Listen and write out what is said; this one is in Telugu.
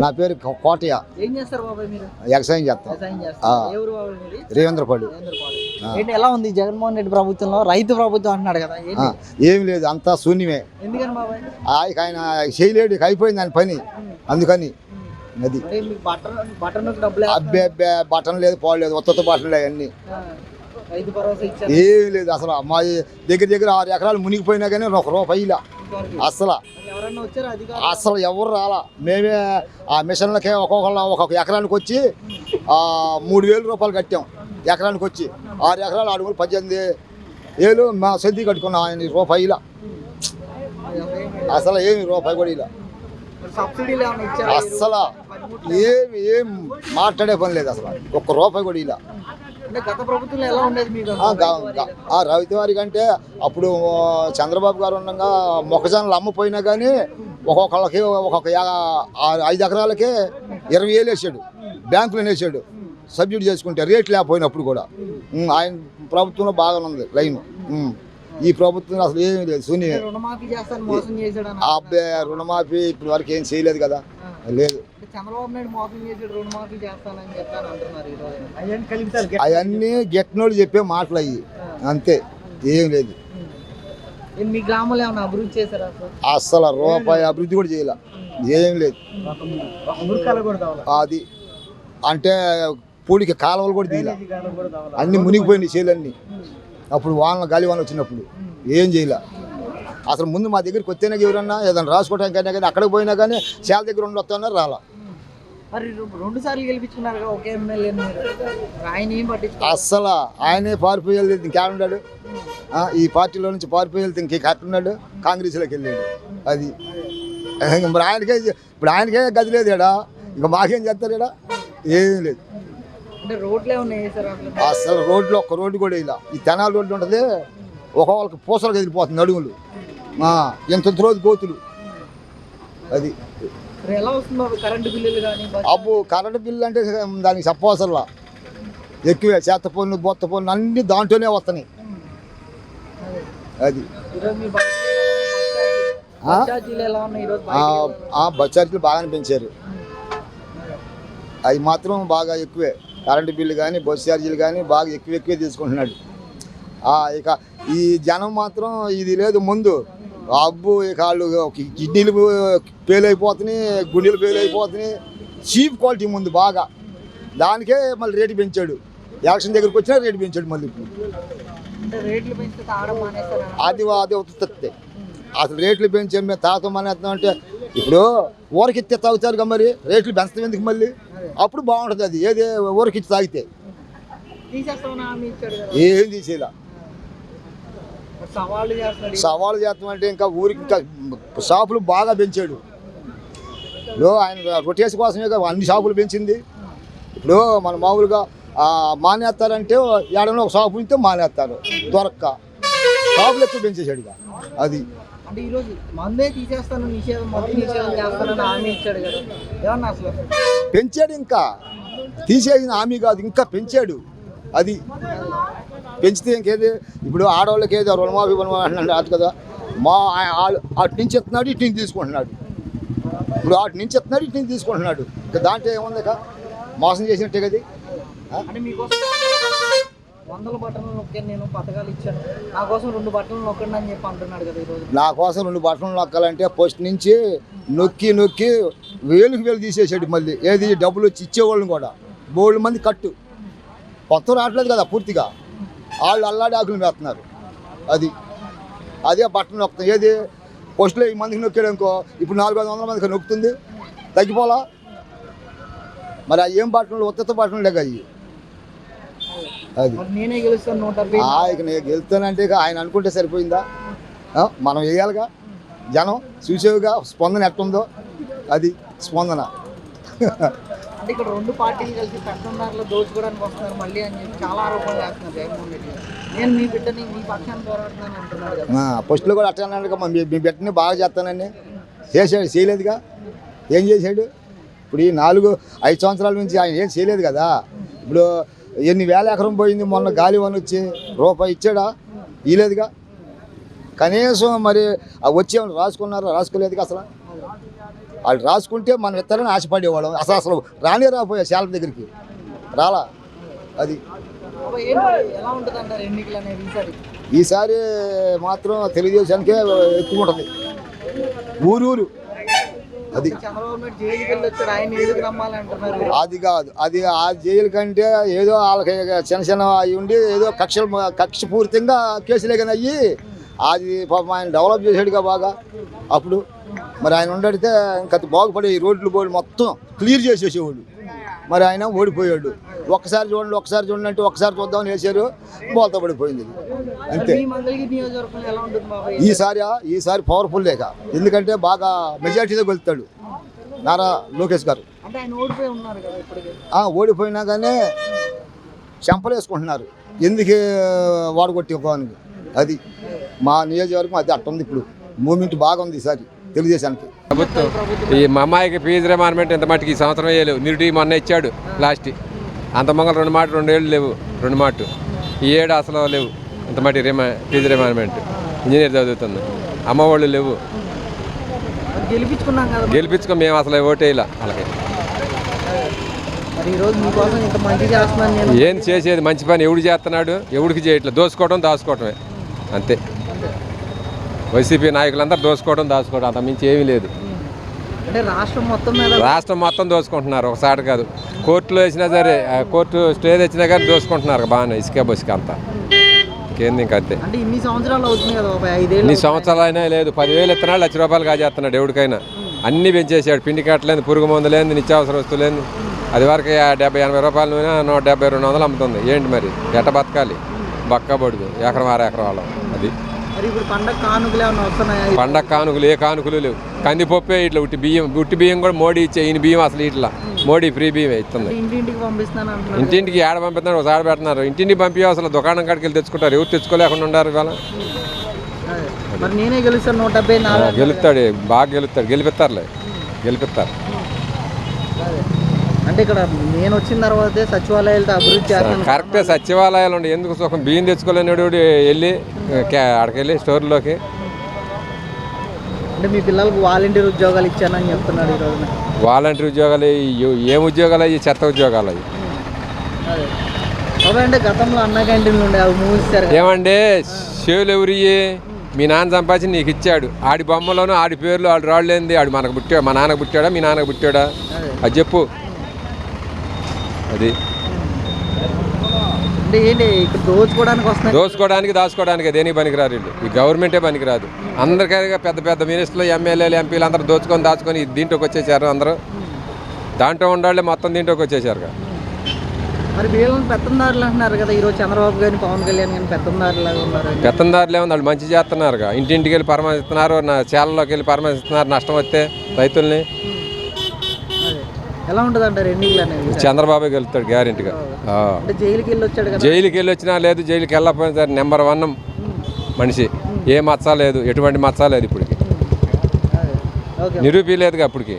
నా పేరు కోటయ్య. ఏం చేస్తారు బాబాయ్ మీరు? వ్యవసాయం చేస్తాం. రేవేంద్రపాడు. ఎలా ఉంది జగన్మోహన్ రెడ్డి ప్రభుత్వంలో? రైతు ప్రభుత్వం అంటున్నాడు కదా ఏం లేదు అంతా శూన్యమే. ఎందుకని ఆయన చేయలేడు అయిపోయింది ఆయన పని. అందుకని అది. బటన్ లేదు పాడు లేదు ఒత్త బటన్ లేదు అన్ని ఏం లేదు అసలు మా దగ్గర దగ్గర ఆరు ఎకరాలు మునిగిపోయినా కానీ ఒక రూపాయిలా. అసలు. అసలు ఎవరు రాలా? మేమే ఆ మిషన్లకే ఒక్కొక్కళ్ళ ఒక్కొక్క ఎకరానికి వచ్చి మూడు వేలు రూపాయలు కట్టాం ఎకరానికి వచ్చి. ఆరు ఎకరాలు అడుగులు పద్దెనిమిది వేలు మా సర్ది కట్టుకున్నాం ఆయన రూపాయిలా అసలు ఏమి రూపాయి కూడా ఇలా. అస్సలు ఏమి ఏం మాట్లాడే పని లేదు అసలు. ఒక్క రూపాయి కూడా ఇలా. అంటే గత ప్రభుత్వంలో ఎలా ఉండేది మీకు ఆ, గా- గా- ఆ రవితి వారి కంటే అప్పుడు చంద్రబాబు గారు ఉండగా మొక్కజొన్నలు అమ్మపోయినా కానీ ఒక్కొక్కళ్ళకి ఒక్కొక్క ఐదు ఎకరాలకే ఇరవై వేలు వేసాడు. బ్యాంకులో వేసాడు. సబ్సిడీ చేసుకుంటే రేట్ లేకపోయినప్పుడు కూడా. ఆయన ప్రభుత్వంలో బాగానే ఉంది లైన్. ఈ ప్రభుత్వం అసలు ఏమీ లేదు. శూన్యమే అబ్బాయి రుణమాఫీ ఇప్పటి వరకు ఏం చేయలేదు కదా. లేదు. అవన్నీ గెట్టినోళ్ళు చెప్పే మాటలు అయ్యి. అంతే. ఏం లేదు. మీ గ్రామంలో ఏమైనా అభివృద్ధి చేశారా అసలు అస్సలు రూపాయి అభివృద్ధి కూడా చేయాల. ఏం లేదు. అది. అంటే పూడికి కాలువలు కూడా తీయాల. అన్ని మునిగిపోయినాయి చేలన్నీ. అప్పుడు వానలు గాలి వానలు వచ్చినప్పుడు. ఏం చేయలే. అసలు ముందు మా దగ్గరికి వస్తేనే ఎవరన్నా? ఏదైనా రాసుకోవటానికైనా కానీ అక్కడికి పోయినా కానీ చేల దగ్గర ఉండి వస్తున్నారు రాలా. మరి రె- రెండు సార్లు గెలిపించుకున్నారు కదా ఒకే ఎమ్మెల్యే ఆయన ఏం పట్టించుకో అస్సలు. ఆయనే పారిపోయేది ఇంకేడున్నాడు ఆ, ఈ పార్టీలో నుంచి పారిపోయేది ఇంకెక్కడున్నాడు కాంగ్రెస్లోకి వెళ్ళాడు. అది. ఇంక మరి ఆయనకే ఇప్పుడు ఆయనకే గది లేదు ఈడ ఇంకా మాకేం చేస్తారు ఈడ ఏం లేదు. అసలు? రోడ్లో ఒక్క రోడ్డు కూడా ఇలా. ఈ తెనాలి రోడ్డు ఉంటుంది ఒక్కొక్కరికి పూసలు కదిలిపోతుంది నడుములు. ఎంత రోజు గోతులు అది. అబ్బు కరెంటు బిల్లు అంటే దానికి చెప్పవసరలా. ఎక్కువే చేత పన్ను బొత్త పన్ను అన్నీ దాంట్లోనే వస్తున్నాయి. అది. బస్ ఆ? బస్ ఛార్జీలు ఎలా ఉన్నాయి ఈరోజు ఆ, ఆ బస్ ఛార్జీలు బాగానే పెంచారు. అవి మాత్రం బాగా ఎక్కువే. కరెంటు బిల్లు కానీ బస్ ఛార్జీలు కానీ బాగా ఎక్కువ ఎక్కువే తీసుకుంటున్నాడు. ఇక ఈ జనం మాత్రం ఇది లేదు ముందు. అబ్బు ఇక వాళ్ళు కి- కిడ్నీలు ఫెయిల్ అయిపోతున్నాయి గుండెలు ఫెయిల్ అయిపోతున్నాయి చీప్ క్వాలిటీ ముందు బాగా. దానికే మళ్ళీ రేటు పెంచాడు. ఎలక్షన్ దగ్గరికి వచ్చినా రేటు పెంచాడు మళ్ళీ అది అది ఉత్పత్తి అసలు రేట్లు పెంచి మేము తాగుతాం మానేస్తాం అంటే ఇప్పుడు ఊరకిత్తే తాగుతారు కదా మరి రేట్లు పెంచడం ఎందుకు మళ్ళీ? అప్పుడు బాగుంటుంది అది. ఏది ఊరకిచ్చి తాగితే. ఏం తీసేలా. సవాళ్ళు సవాలు చేస్తామంటే ఇంకా ఊరికి ఇంకా షాపులు బాగా పెంచాడు. ఇప్పుడు ఆయన రొటేషన్ కోసమే అన్ని షాపులు పెంచింది. ఇప్పుడు మన మామూలుగా మానేస్తారంటే ఏడన్నా ఒక షాపు ఉంటే మానేస్తారు దొరక్క. షాపులు ఎక్కువ పెంచేశాడు ఇక అది. అంటే ఈరోజు మందే తీసేస్తాను నిషేధం మొత్తం నిషేధం చేస్తానని హామీ ఇచ్చాడు కదా. ఏమన్నా అసలు? పెంచాడు ఇంకా. తీసేసిన హామీ కాదు ఇంకా పెంచాడు. అది. పెంచితే ఇంకేది? ఇప్పుడు ఆడవాళ్ళకి ఏదో? రుణమాఫీ రుణమాఫీ అంటున్నాడు అది కదా. మా అటు నుంచి ఎత్తున్నాడు ఇటు నుంచి తీసుకుంటున్నాడు. ఇప్పుడు అటు నుంచి ఎత్తున్నాడు ఇటు నుంచి తీసుకుంటున్నాడు. ఇంకా దాంట్లో ఏముంది ఇక మోసం చేసినట్టే కదా. అంటే మీకోసం వందల బట్టలు నొక్కాను నేను పథకాలు ఇచ్చాను. నా కోసం రెండు బట్టలు నొక్కండి అని చెప్పి అంటున్నాడు కదా ఈరోజు. నా కోసం రెండు బట్టలు నొక్కాలంటే ఫస్ట్ నుంచి నొక్కి నొక్కి వేలుకి వేలు తీసేసాడు మళ్ళీ. ఏది? డబ్బులు వచ్చి ఇచ్చేవాళ్ళని కూడా. బోళ్ళు మంది కట్టు. కొత్త రావట్లేదు కదా పూర్తిగా. వాళ్ళు అల్లాడి ఆకులు వేస్తున్నారు అది. అదే బట్టలు నొక్కుతాం ఏది? ఫస్ట్లో ఈ మందికి నొక్కాడు అనుకో ఇప్పుడు నాలుగు ఐదు వందల మందికి నొక్కుతుంది. తగ్గిపోలా మరి ఆ ఏం బట్టలు ఉత్తత బట్టలు లేక అది. ఇక నేను గెలుస్తానంటే ఇక ఆయన అనుకుంటే సరిపోయిందా? మనం వేయాలిగా? జనం చూసేవిగా? స్పందన ఎట్టుందో? అది స్పందన. అంటే ఇక్కడ రెండు పార్టీలు కలిసి పెద్దదారులు దోచుకోవడానికి వస్తున్నారు మళ్ళీ అని చెప్పి చాలా ఆరోపణలు చేస్తున్నారు జగన్మోహన్ రెడ్డి గారు. నేను మీ బిడ్డని మీ పక్షాన్ని పోరాడుతున్నాను అంటున్నారు కదా. ఫస్ట్లో కూడా అట్లా అన్నాడు మీ మీ బిడ్డని బాగా చేస్తానని. చేశాడు చేయలేదుగా ఏం చేశాడు? ఇప్పుడు ఈ నాలుగు ఐదు సంవత్సరాల నుంచి ఆయన ఏం చేయలేదు కదా. ఇప్పుడు ఎన్ని వేల ఎకరం పోయింది మొన్న గాలి వన్ వచ్చి రూపాయి ఇచ్చాడా? ఇలేదుగా కనీసం మరి వచ్చి ఏమైనా రాసుకున్నారా? రాసుకోలేదుగా అసలు? వాళ్ళు రాసుకుంటే మనం ఇస్తారని ఆశపడేవాళ్ళం అసలు అసలు రానే రాపోయా శాల దగ్గరికి. రాలా? అది. ఈసారి? మాత్రం తెలుగుదేశానికే ఎక్కువ ఉంటుంది. ఊరు ఊరు అది అది కాదు. అది ఆ జైలు కంటే ఏదో వాళ్ళకి చిన్న చిన్న అవి ఉండి ఏదో కక్షలు కక్ష పూరితంగా కేసులే కానీ అయ్యి అది పాపం ఆయన డెవలప్ చేసాడుగా బాగా. అప్పుడు మరి ఆయన ఉండడితే ఇంకా బాగుపడే ఈ రోడ్లు బోర్డు మొత్తం క్లియర్ చేసేసేవాడు మరి ఆయన ఓడిపోయాడు. ఒక్కసారి చూడండి ఒక్కసారి చూడండి అంటే ఒక్కసారి చూద్దామని వేసారు బోల్తా పడిపోయింది. అంతే. ఈసారి ఈసారి పవర్ఫుల్ లేక. ఎందుకంటే బాగా మెజార్టీతో వెళ్తాడు నారా లోకేష్ గారు. ఓడిపోయినా కానీ చెంపలు వేసుకుంటున్నారు ఎందుకు వాడగొట్టుకోనికి అది. మా నియోజకవర్గం అది అట్టుంది ఇప్పుడు. మూమెంట్ బాగుంది ఈసారి తెలుగుదేశానికి. ప్రభుత్వం ఈ మా అమ్మాయికి ఫీజు రిమార్మెంట్ ఇంత మటుకు ఈ సంవత్సరం వేయలేవు. నిరుటి మొన్న ఇచ్చాడు లాస్ట్. అంత మంగళ రెండు మాట రెండు ఏళ్ళు లేవు రెండు మాట ఈ ఏడు అసలు లేవు. ఇంత మట్టి రిమా ఫీజు రిమార్మెంట్ ఇంజనీర్ చదువుతుంది. అమ్మ వాళ్ళు లేవు. మరి గెలిపించుకున్నాం కదా గెలిపించుకో మేము అసలు ఓటేయాల వాళ్ళకి. మరి ఈ రోజు మీకోసం ఇంత మంచి చేస్తున్నాను నేను. ఏం చేసేది? మంచి పని ఎవడు చేస్తున్నాడు? ఎవడికి చేయట్లేదు దోసుకోవడం దాచుకోవటమే. అంతే. వైసీపీ నాయకులందరూ దోసుకోవడం దాచుకోవడం అంత మించి ఏమీ లేదు. అంటే రాష్ట్రం మొత్తం మీద రాష్ట్రం మొత్తం దోసుకుంటున్నారు ఒకసారి కాదు. కోర్టులో వేసినా సరే కోర్టు స్టే తెచ్చినా కానీ దోసుకుంటున్నారు బాగానే ఇసుక బస్కి అంతా. ఇంకేంది ఇంకా అంతే. అంటే ఇన్ని సంవత్సరాలు అవుతుంది కదా బాబాయ్ ఐదేళ్ళు ఇన్ని సంవత్సరాలు అయినా లేదు పదివేలు ఇస్తున్నాడు లక్ష రూపాయలు కాజేస్తున్నాడు ఎవరికైనా అన్నీ పెంచేసాడు పిండి కట్టలేదు పురుగు మందు లేదు నిత్యావసర వస్తువు లేదు అది వరకు డెబ్బై ఎనభై రూపాయల నూనె నూట డెబ్బై రెండు వందలు అమ్ముతుంది. ఏంటి మరి? ఎట్ట బతకాలి? బక్క బడుగు ఎకరం అర ఎకరం వాళ్ళం అది. ఇప్పుడు పండగ కానుకలు ఏమైనా వస్తున్నాయా? పండగ కానుకలు ఏ కానుకలు లేవు. కందిపప్పే ఇట్లా ఉట్టి బియ్యం ఉట్టి బియ్యం కూడా మోడీ ఇచ్చే ఈయన బియ్యం అసలు ఇట్లా. మోడీ ఫ్రీ బియ్యమే ఇస్తుంది. ఇంటింటికి అంటున్నారు. ఇంటింటికి ఏడ పంపిస్తున్నారు ఒకసారి పెడుతున్నారు. ఇంటింటికి పంపి అసలు దుకాణం కాడికి వెళ్ళి తెచ్చుకుంటారు. ఎవరు తెచ్చుకోలేకుండా ఉన్నారు ఇవాళ. అదే. మరి నేనే గెలుస్తాను నూట డెబ్బై ఆ, నాలుగు. గెలుస్తాడు. బాగా గెలుస్తాడు. గెలిపిస్తారులే. గెలిపిస్తారు. అంటే ఇక్కడ నేను వచ్చిన తర్వాతే సచివాలయాలతో అభివృద్ధి చేస్తాను. కరెక్టే. సచివాలయాలు ఉండే. ఎందుకు సుఖం? బియ్యం తెచ్చుకోలేనివాడు వెళ్ళి ఆడికి వెళ్ళి స్టోర్లోకి. అంటే మీ పిల్లలకు వాలంటీర్ ఉద్యోగాలు ఇచ్చానని చెప్తున్నాడు ఈ రోజున. వాలంటీర్ ఉద్యోగాలు ఏం ఉద్యోగాలు అయ్యి చెత్త ఉద్యోగాలు అయ్యి. అంటే గతంలో అన్న క్యాంటీన్లు ఉండే అవి. ఏమంటే షేవులు ఎవరియ్యి? మీ నాన్న సంపాదించి నీకు ఇచ్చాడు. ఆడి బొమ్మలోను ఆడి పేర్లు ఆడి రాళ్ళేంది ఆడు మనకు పుట్టాడు మా నాన్నకు పుట్టాడా మీ నాన్నకు పుట్టాడా? అది చెప్పు. అది. అంటే ఏంటి? ఇక్కడ దోచుకోవడానికి దోసుకోవడానికి దాచుకోవడానికి దేనికి పనికిరారు వీళ్ళు? ఈ గవర్నమెంటే పనికిరాదు. అందరికీ పెద్ద పెద్ద మినిస్టర్లు ఎమ్మెల్యేలు ఎంపీలు అందరూ దోచుకొని దాచుకొని దీంట్లోకి వచ్చేసారు అందరూ. దాంట్లో ఉండాలి మొత్తం దీంట్లోకి వచ్చేసారు మరి వీళ్ళని పెత్తందారులు అంటున్నారు కదా ఈరోజు చంద్రబాబు గారిని పవన్ కళ్యాణ్ గారిని పెత్తందారులాగా ఉన్నారు. పెత్తందారులు ఏముంది వాళ్ళు మంచి చేస్తున్నారుగా. ఇంటింటికి వెళ్ళి పరామర్శిస్తున్నారు నా చేలలోకి వెళ్ళి పరామర్శిస్తున్నారు నష్టం వస్తే రైతుల్ని. ఎలా ఉంటుంది అంటారు ఎన్నికలు చంద్రబాబు వెళ్తాడు గ్యారెంటీగా. అంటే జైలుకి వెళ్ళి వచ్చాడు కదా. జైలుకి వెళ్ళి వచ్చినా లేదు జైలుకి వెళ్ళకపోయినా సరే నెంబర్ వన్ మనిషి. ఏ మచ్చ లేదు ఎటువంటి మచ్చ లేదు ఇప్పటికి. నిరూపీ లేదుగా అప్పటికి